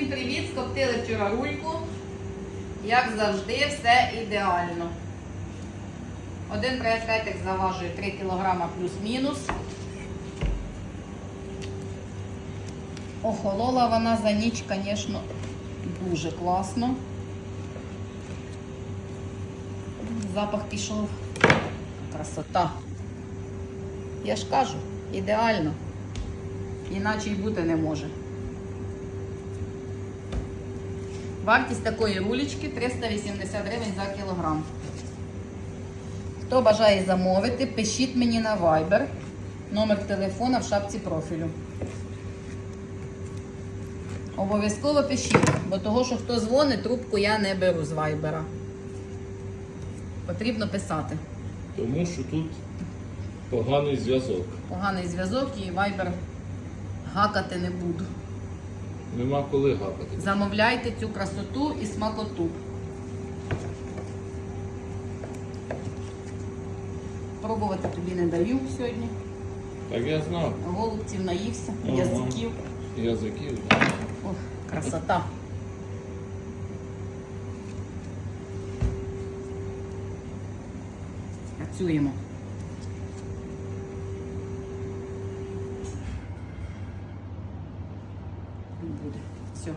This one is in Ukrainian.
Всім привіт! Скоптили вчора рульку. Як завжди, все ідеально. Один брикетик заважує 3 кг плюс-мінус. Охолола вона за ніч, звісно, дуже класно. Запах пішов. Красота. Я ж кажу, ідеально. Іначе й бути не може. Вартість такої рулечки 380 гривень за кілограм. Хто бажає замовити, пишіть мені на Viber. Номер телефона в шапці профілю. Обов'язково пишіть, бо того, що хто дзвонить, трубку я не беру з Viber. Потрібно писати. Тому що тут поганий зв'язок. Поганий зв'язок і Viber гакати не буду. Нема коли гапати. Замовляйте цю красоту і смакоту. Пробувати тобі не даю сьогодні. Так я знав. Голубців наївся, Ага. язиків. Язиків. Ох, красота. Працюємо. Буде. Все.